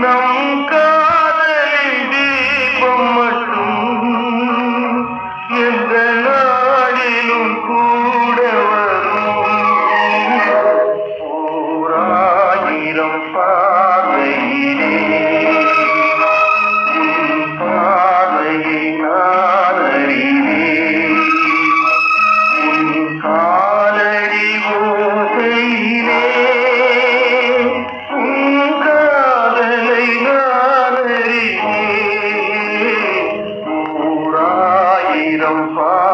நம் காதலை தீபம் மட்டும் எந்த நாளிலும் கூட வரும். ஓராயிரம் பா don't.